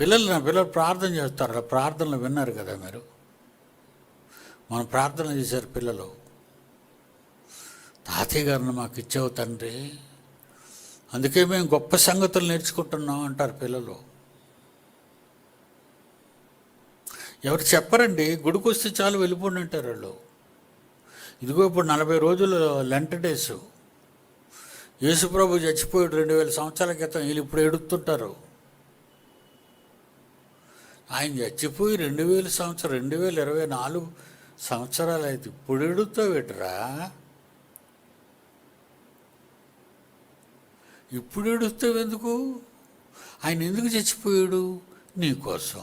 పిల్లలు నా పిల్లలు ప్రార్థన చేస్తారు. అలా ప్రార్థనలు విన్నారు కదా మీరు? మనం ప్రార్థన చేశారు పిల్లలు. తాతయ్య గారిని మాకు ఇచ్చావు తండ్రి. అందుకే మేము గొప్ప సంగతులు నేర్చుకుంటున్నాం అంటారు పిల్లలు. ఎవరు చెప్పరండి? గుడికి వస్తే చాలు వెళ్ళిపోండి అంటారు వాళ్ళు. ఇదిగో ఇప్పుడు నలభై రోజులు లెంట డేస్. యేసుప్రభు చచ్చిపోయాడు రెండు వేల సంవత్సరాల క్రితం. వీళ్ళు ఇప్పుడు ఎడుతుంటారు ఆయన చచ్చిపోయి రెండు వేల సంవత్సరం రెండు వేల ఇరవై నాలుగు సంవత్సరాలు అయితే ఇప్పుడు ఎడుతావేట్రా ఇప్పుడు ఏడుస్తావు ఎందుకు? ఆయన ఎందుకు చచ్చిపోయాడు? నీకోసం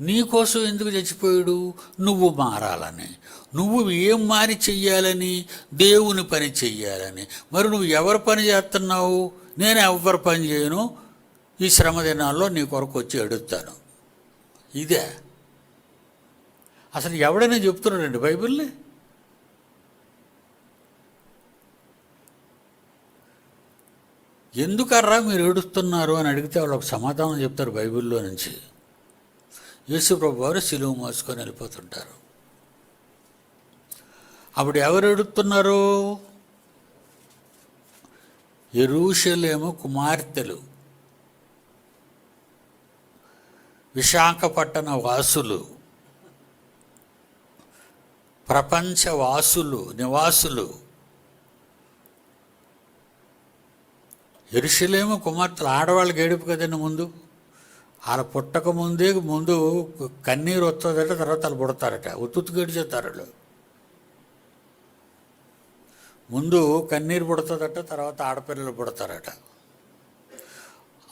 నీకోసం ఎందుకు చచ్చిపోయాడు? నువ్వు మారాలని. నువ్వు ఏం మారి చెయ్యాలని? దేవుని పని చెయ్యాలని. మరి నువ్వు ఎవరి పని చేస్తున్నావు? నేను ఎవరి పని చేయను? ఈ శ్రమ దినాల్లో నీ కొరకు వచ్చి ఎడుతాను ఇదే. అసలు ఎవడైనా చెప్తున్నాడండి బైబిల్ని? ఎందుకర్రా మీరు ఏడుస్తున్నారు అని అడిగితే వాళ్ళు ఒక సమాధానం చెప్తారు బైబిల్లో నుంచి. యేసుప్రభు వారు సిలువ మోసుకొని వెళ్ళిపోతుంటారు. అప్పుడు ఎవరు ఎడుతున్నారు ఎరూషలేము కుమార్తెలు. విశాఖపట్టణ వాసులు ప్రపంచ వాసులు నివాసులు ఎరుషలేము కుమార్తెలు ఆడవాళ్ళకి ఏడుపు కదండి ముందు? వాళ్ళ పుట్టక ముందే ముందు కన్నీరు వస్తుందట తర్వాత వాళ్ళు పుడతారట. ఉత్తుత్తు గడిచేస్తారు వాళ్ళు. ముందు కన్నీరు పుడుతుందట తర్వాత ఆడపిల్లలు పుడతారట.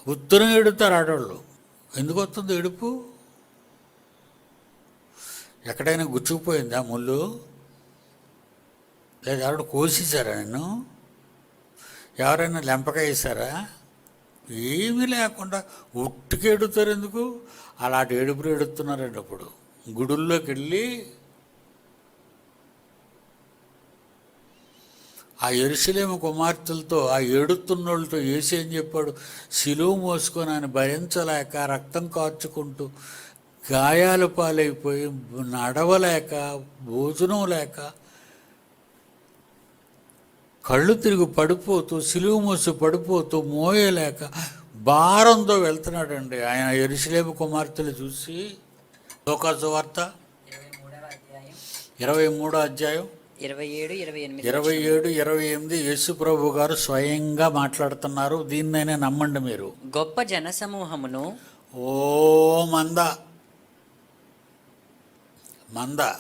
ఉత్తరం ఎడుతారు ఆడవాళ్ళు. ఎందుకు వస్తుంది ఏడుపు? ఎక్కడైనా గుచ్చుకుపోయిందా ముళ్ళు? లేదా ఎవరు కోసేసారా నిన్ను? ఎవరైనా లెంపకాయ వేసారా ఏమీ లేకుండా ఉట్టుకి ఎడుతారు ఎందుకు? అలాంటి ఏడుపులు ఎడుతున్నారండి అప్పుడు. గుడుల్లోకి వెళ్ళి ఆ ఎరుసలేము కుమార్తెలతో ఆ ఏడుతున్నోళ్ళతో ఏసి అని చెప్పాడు? సిలువ మోసుకొని ఆయన భరించలేక రక్తం కార్చుకుంటూ గాయాల పాలైపోయి నడవలేక భోజనం లేక కళ్ళు తిరిగి పడిపోతూ సిలువ మోసి పడిపోతూ మోయలేక భారంతో వెళ్తున్నాడండి ఆయన ఎరుసలేము కుమార్తెలు చూసి. లోకాసు వార్త. ఇరవై మూడో అధ్యాయం. ఇరవై ఏడు ఇరవై ఎనిమిది ఇరవై ఏడు ఇరవై ఎనిమిది యేసు ప్రభు గారు స్వయంగా మాట్లాడుతున్నారు. దీన్నైనా నమ్మండి మీరు. గొప్ప జనసమూహమును ఓ మంద. మంద.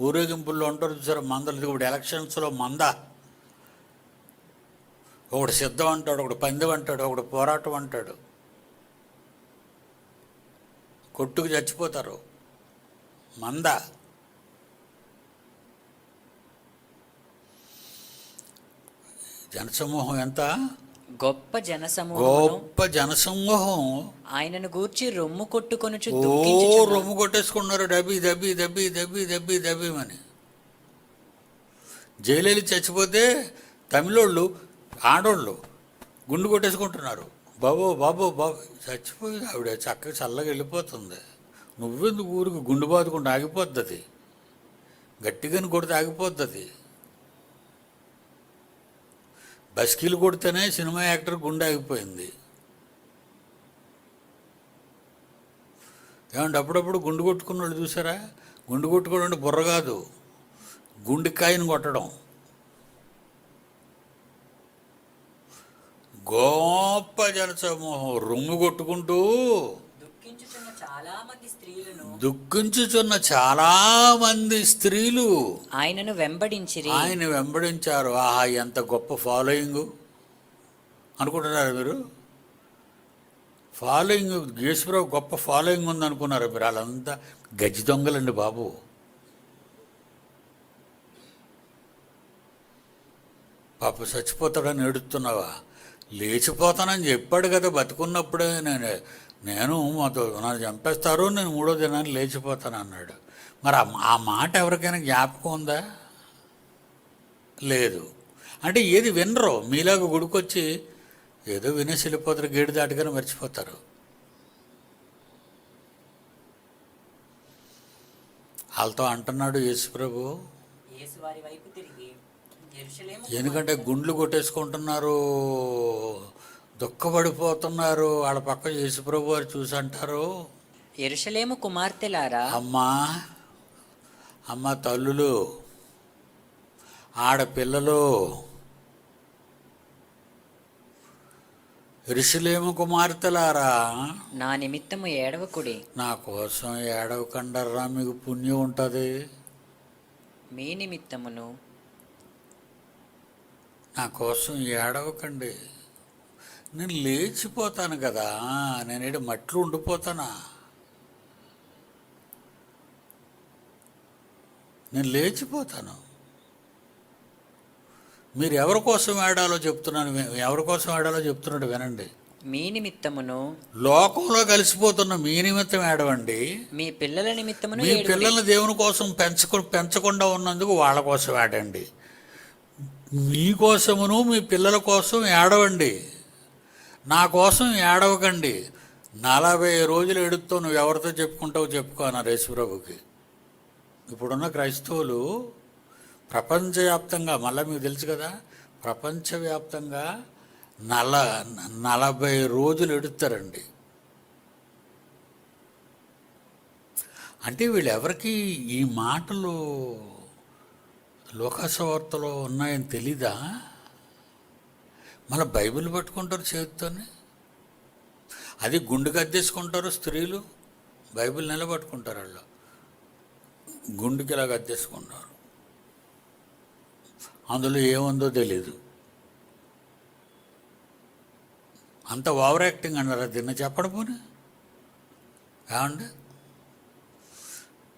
ఊరేగింపుల్లో ఉంటారు చూసారు? మందలు. ఇప్పుడు ఎలక్షన్స్లో మంద. ఒకడు సిద్ధం అంటాడు ఒకడు పందెం అంటాడు ఒకడు పోరాటం అంటాడు. కొట్టుకు చచ్చిపోతారు. మంద. జనసమూహం ఎంత? గొప్ప జనసమూహమును గొప్ప జనసమూహం. ఆయనను గూర్చి రొమ్ము కొట్టుకొనుచు ఓ రొమ్ము కొట్టేసుకున్నారు డబ్బి దబ్బి దబ్బి దబ్బి దబ్బి దబ్బి అని. జైలు చచ్చిపోతే తమిళోళ్ళు ఆడోళ్ళు గుండు కొట్టేసుకుంటున్నారు. బాబు బాబు బాబు చచ్చిపోయి ఆవిడ చక్కగా చల్లగా వెళ్ళిపోతుంది. నువ్వెందుకు ఊరికి గుండు బాదుకుంటూ ఆగిపోద్ది గట్టిగాని కొడితే ఆగిపోద్ది అది బస్కీలు కొడితేనే సినిమా యాక్టర్ గుండె ఆగిపోయింది. ఏమంటే అప్పుడప్పుడు గుండు కొట్టుకున్న వాళ్ళు చూసారా? గుండు కొట్టుకోవడం బుర్ర కాదు. గుండెకాయను కొట్టడం. గొప్ప జనసమూహం రొమ్ము కొట్టుకుంటూ దుఃఖించుచున్న చాలా మంది స్త్రీలను దుఃఖించుచున్న చాలా మంది స్త్రీలు ఆయనను వెంబడించిరి. ఆయన వెంబడించారు. ఆహా ఎంత గొప్ప ఫాలోయింగ్ అనుకుంటున్నారు మీరు? ఫాలోయింగ్ యేసుప్రభు గొప్ప ఫాలోయింగ్ ఉంది అనుకున్నారు మీరు? వాళ్ళంతా గజ్జి దొంగలండి బాబు. పాప చచ్చిపోతాడని ఏడుస్తున్నావా? లేచిపోతానని చెప్పాడు కదా బతుకున్నప్పుడే. నేను నేను మాతో నన్ను చంపేస్తారు నేను మూడో దినాన్ని లేచిపోతాను అన్నాడు. మరి ఆ మాట ఎవరికైనా జ్ఞాపకం ఉందా? లేదు. అంటే ఏది వినరు. మీలాగా గుడికొచ్చి ఏదో వినేసి వెళ్ళిపోతారు గేడు దాటిగానే మర్చిపోతారు. వాళ్ళతో అంటున్నాడు యేసుప్రభు. ఎందుకంటే గుండ్లు కొట్టేసుకుంటున్నారు దుఃఖపడిపోతున్నారు. వాళ్ళ పక్క యేసుప్రభు వారు చూసి అంటారు యెరూషలేము కుమార్తెలారా? అమ్మా అమ్మ తల్లులు ఆడపిల్లలు ఋషులేము కుమార్తెలారా? నా నిమిత్తము ఏడవకుడి. నా కోసం ఏడవకండర్రా మీకు పుణ్యం ఉంటుంది. మీ నిమిత్తమును నా కోసం ఏడవకండి. నేను లేచిపోతాను కదా నేనేడు మట్లు ఉండిపోతానా? నేను లేచిపోతాను. మీరు ఎవరి కోసం ఏడాలో చెప్తున్నాను ఎవరి కోసం ఏడాలో చెప్తున్నాడు వినండి. మీ నిమిత్తమును లోకంలో కలిసిపోతున్న మీ నిమిత్తం ఏడవండి. మీ పిల్లల నిమిత్తమును మీ. పిల్లల్ని దేవుని కోసం పెంచకు పెంచకుండా ఉన్నందుకు వాళ్ళ కోసం ఆడండి మీ కోసమును మీ పిల్లల కోసం ఏడవండి. నా కోసం ఏడవకండి. నలభై రోజులు ఎడుతో నువ్వు ఎవరితో చెప్పుకుంటావు చెప్పుకో అన్నారు యేసుప్రభుకి. ఇప్పుడున్న క్రైస్తవులు ప్రపంచవ్యాప్తంగా మళ్ళీ మీకు తెలుసు కదా ప్రపంచవ్యాప్తంగా నల నలభై రోజులు ఎడుతారండి. అంటే వీళ్ళు ఎవరికి ఈ మాటలు లోకాసవార్తలో ఉన్నాయని తెలీదా? మళ్ళీ బైబిల్ పట్టుకుంటారు చేతితోనే? అది గుండు గద్దేసుకుంటారు స్త్రీలు బైబిల్ నిలబట్టుకుంటారు వాళ్ళు. గుండుకి ఇలా గద్దేసుకుంటారు. అందులో ఏముందో తెలీదు. అంత ఓవర్ యాక్టింగ్ అన్నారు దీన్ని చెప్పడం పోనీ? ఏమండి?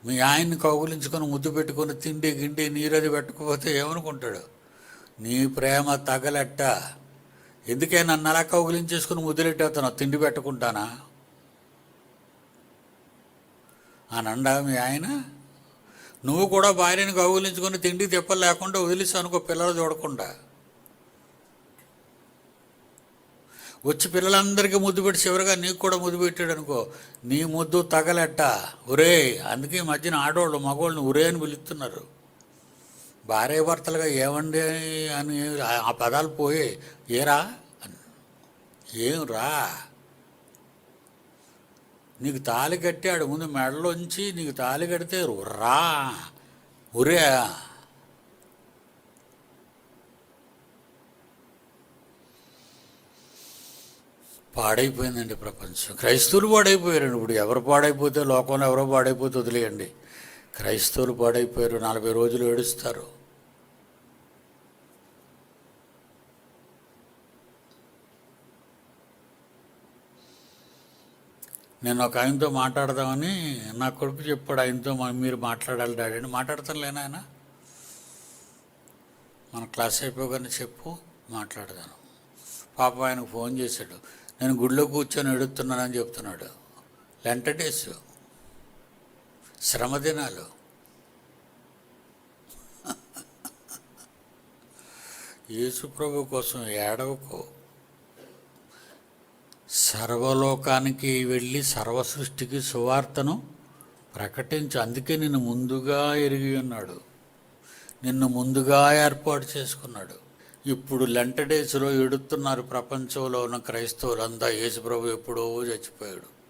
మీ ఆయన్ని కౌగులించుకొని ముద్దు పెట్టుకొని తిండి గిండి నీరది పెట్టకపోతే ఏమనుకుంటాడు? నీ ప్రేమ తగలెట్టా. ఎందుకే నన్ను అలా కౌగులించేసుకుని ముద్దులెట్టేస్తాను తిండి పెట్టకుంటానా? అని మీ ఆయన. నువ్వు కూడా భార్యని కౌగులించుకొని తిండి తిప్పలు లేకుండా వదిలేసి అనుకో పిల్లలు చూడకుండా. వచ్చి పిల్లలందరికీ ముద్దు పెట్టి చివరిగా నీకు కూడా ముద్దు పెట్టాడు అనుకో నీ ముద్దు తగలెట్ట? ఒరే అందుకే ఈ మధ్యన ఆడవాళ్ళు మగవాళ్ళని ఉరే అని పిలుస్తున్నారు. భార్యాభర్తలుగా ఏమండి అని ఆ- పదాలు పోయి ఏరా? ఏం రా నీకు తాళి కట్టాడు ముందు మెడలోంచి నీకు తాళి కడితే రా. ఉరే పాడైపోయిందండి ప్రపంచం. క్రైస్తవులు పాడైపోయారండి. ఇప్పుడు ఎవరు పాడైపోతే లోకంలో ఎవరో పాడైపోతే వదిలేయండి. క్రైస్తవులు పాడైపోయారు నలభై రోజులు ఏడుస్తారు. నేను ఒక ఆయనతో మాట్లాడదామని నా కొడుకు చెప్పాడు ఆయనతో మీరు మాట్లాడాలి డాడీ అని. మాట్లాడతాను ఆయన? మన క్లాస్ అయిపోగానే చెప్పు మాట్లాడదాను. పాప ఆయనకు ఫోన్ చేశాడు. నేను గుడిలో కూర్చొని ఎడుగుతున్నానని చెప్తున్నాడు. లెంట శ్రమదినాలు. యేసుప్రభు కోసం ఏడవకు. సర్వలోకానికి వెళ్ళి సర్వ సృష్టికి సువార్తను ప్రకటించు. అందుకే నిన్ను ముందుగా ఎరిగి ఉన్నాడు. నిన్ను ముందుగా ఏర్పాటు చేసుకున్నాడు. ఇప్పుడు లెంట డేస్లో ఎడుతున్నారు ప్రపంచంలో ఉన్న క్రైస్తవులంతా. యేసుప్రభు ఎప్పుడో చచ్చిపోయాడు.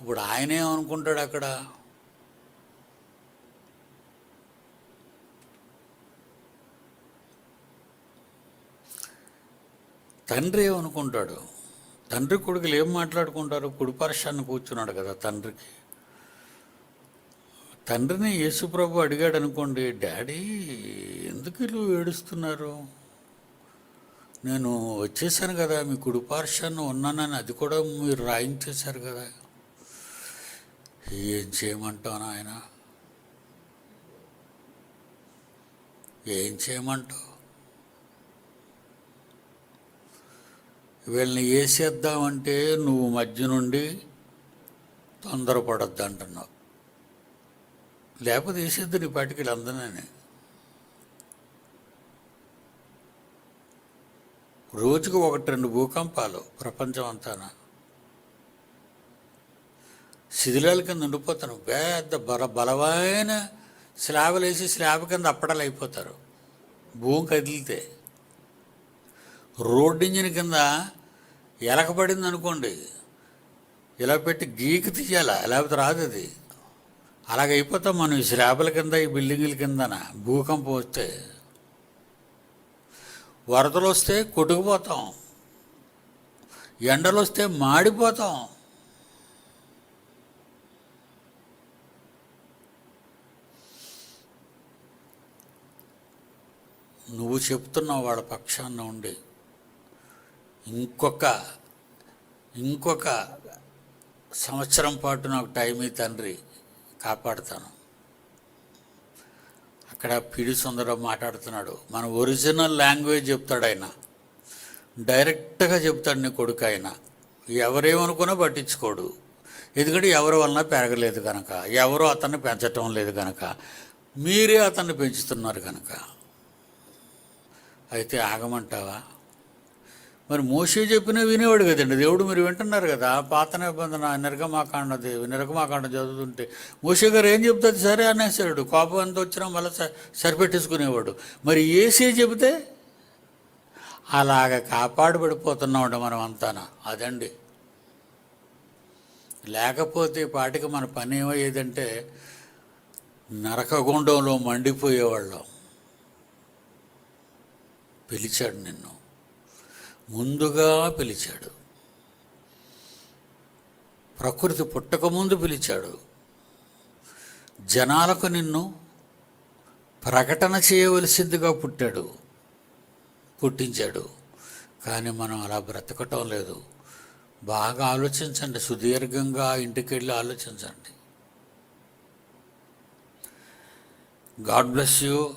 ఇప్పుడు ఆయనే అనుకుంటాడు అక్కడ? తండ్రి ఏమనుకుంటాడు? తండ్రి కొడుకులు ఏం మాట్లాడుకుంటారు? కుడిపర్షాన్ని కూర్చున్నాడు కదా తండ్రికి తండ్రిని యేసుప్రభు అడిగాడు అనుకోండి డాడీ ఎందుకు వీళ్ళు ఏడుస్తున్నారు? నేను వచ్చేసాను కదా మీ కుడిపార్శ్వాన్ని ఉన్నానని అది కూడా మీరు రాయించేశారు కదా. ఏం చేయమంటావు ఆయన ఏం చేయమంటావు? వీళ్ళని వేసేద్దామంటే నువ్వు మధ్య నుండి తొందరపడద్దు అంటున్నావు లేకపోతే వేసేద్దు నీ పాటికి వీళ్ళందరినీ రోజుకు ఒకటి రెండు భూకంపాలు ప్రపంచం అంతాన? శిథిలాల కింద ఉండిపోతాను. పెద్ద బల బలమైన స్లాబులు వేసి స్లాబ్ కింద అప్పడాలు అయిపోతారు. భూమి కదిలితే. రోడ్డు ఇంజిన్ కింద ఎలకబడింది అనుకోండి. ఇలా పెట్టి గీకి తీయాలా? లేకపోతే రాదు అది. అలాగైపోతాం మనం ఈ శ్రాపల కింద ఈ బిల్డింగుల కిందన భూకంపం వస్తే. వరదలు వస్తే కొట్టుకుపోతాం. ఎండలు వస్తే మాడిపోతాం. నువ్వు చెప్తున్నావు వాళ్ళ పక్షాన ఉండి. ఇంకొక ఇంకొక సంవత్సరం పాటు నాకు టైం ఈ తండ్రి కాపాడుతాను. అక్కడ పిడి సుందరం మాట్లాడుతున్నాడు. మన ఒరిజినల్ లాంగ్వేజ్ చెప్తాడు ఆయన. డైరెక్ట్గా చెప్తాడు నీ కొడుకు ఆయన. ఎవరేమనుకున్నా పట్టించుకోడు. ఎందుకంటే ఎవరి వలన పెరగలేదు కనుక ఎవరు అతన్ని పెంచటం లేదు కనుక మీరే అతన్ని పెంచుతున్నారు కనుక అయితే ఆగమంటావా? మరి మోసే చెప్పినా వినేవాడు కదండి. దేవుడు మీరు వింటున్నారు కదా పాత నిబంధన నిర్గమాకాండ దేవి నిర్గమాకాండ చదువుతుంటే మోసే గారు ఏం చెప్తుంది సరే అనేసాడు కోపం ఎంత వచ్చినా మళ్ళీ సరిపెట్టేసుకునేవాడు. మరి ఏసే చెబితే అలాగ కాపాడుబడిపోతున్నామండి మనం అంతానా? అదండి. లేకపోతే పాటికి మన పని ఏమయ్యేదంటే నరకగుండంలో మండిపోయేవాళ్ళం. పిలిచాడు నిన్ను. ముందుగా పిలిచాడు. ప్రకృతి పుట్టకముందు పిలిచాడు. జనాలకు నిన్ను ప్రకటన చేయవలసిందిగా పుట్టాడు. పుట్టించాడు. కానీ మనం అలా బ్రతకటం లేదు. బాగా ఆలోచించండి. సుదీర్ఘంగా ఇంటికి వెళ్ళి ఆలోచించండి. God bless you.